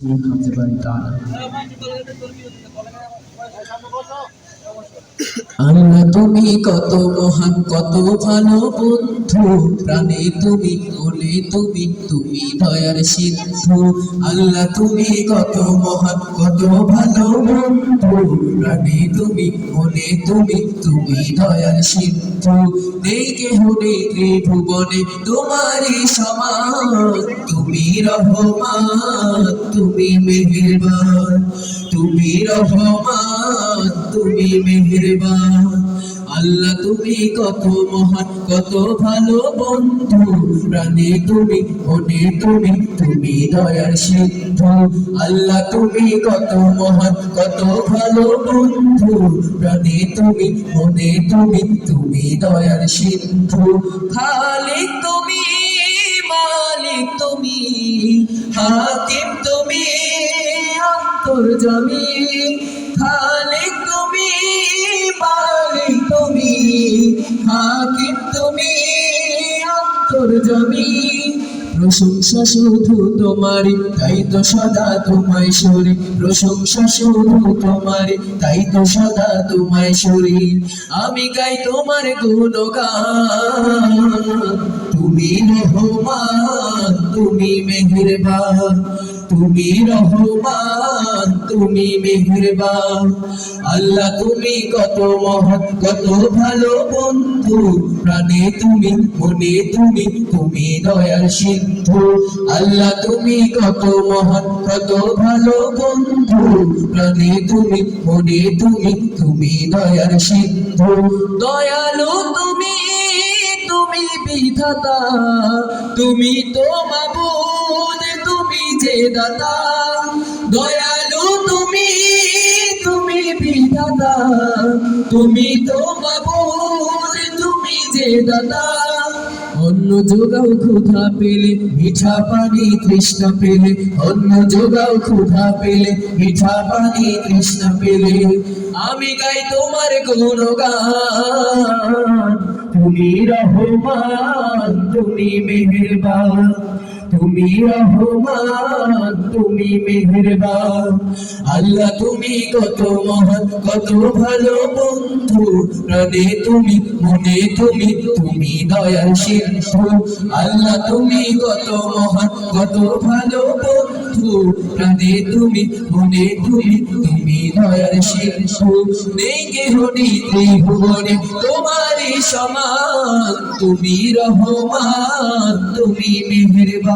ভাবতে পারি। আল্লাহ তুমি কত মহান, কত ভালো বন্ধু প্রাণে তুমি বলে তুমি তুমি দয়ার সিন্ধু আল্লাহ তুমি কত মহান, কত ভালো বন্ধু প্রাণে তুমি, মনে তুমি তুমি দয়াল সিন্ধু। নেই কেহ নেই ত্রিভুবনে তোমারই সমান তুমি রহমান, তুমি মেহেরবান। তুমি রহমান, তুমি মেহেরবান। আল্লাহ, তুমি কত মহান, কত ভালো বন্ধু। প্রাণে তুমি, মনে তুমি তুমি দয়ার সিন্ধু। আল্লাহ, তুমি কত মহান, কত ভালো বন্ধু। প্রাণে তুমি, মনে তুমি তুমি দয়ার সিন্ধু। খালিক তুমি, মালিক তুমি, হাকিম তুমি, অন্তর্জামী। খালিক তুমি, মালিক হাকিম তুমি অন্তর্জামী প্রশংসা শুধু তোমারই, তাই তো সদা তোমায় সরি। প্রশংসা শুধু তোমারই, তাই তো সদা তোমায় সরি। আমি গাই তোমার গুণগান। তুমি রহমান তুমি মেহেরবান। তুমি রহমান, তুমি মেহেরবান। আল্লাহ, তুমি কত মহান কত ভালো বন্ধু। প্রাণে তুমি, মনে তুমি তুমি দয়ার সিন্ধু। আল্লাহ, তুমি কত মহান কত ভালো বন্ধু। প্রাণে তুমি, মনে তুমি তুমি দয়ার সিন্ধু। দয়ালু তুমি তুমি বিধাতা। তুমি তো মাবুদ যে দাতা দয়ালু তুমি তুমি বিধাতা তুমি তো মাবুদ তুমি যে দাতা অন্য যোগাও ক্ষুধা পেলে, মিঠা পানি তৃষ্ণা পেলে। অন্য যোগাও ক্ষুধা পেলে, মিঠা পানি তৃষ্ণা পেলে। আমি গাই তোমার গুণগান। তুমি রহমান, তুমি মেহেরবান। তুমি রহমান, তুমি মেহেরবান। আল্লাহ, তুমি কত মহান, কত ভালো বন্ধু। প্রাণে তুমি, মনে তুমি তুমি দয়াল সিন্ধু। আল্লাহ, তুমি কত মহান, কত ভালো বন্ধু। প্রাণে তুমি, মনে তুমি তুমি দয়াল সিন্ধু। নেই কেহ নেই ত্রিভুবনে তোমারই সমান। তুমি রহমান, তুমি মেহেরবান।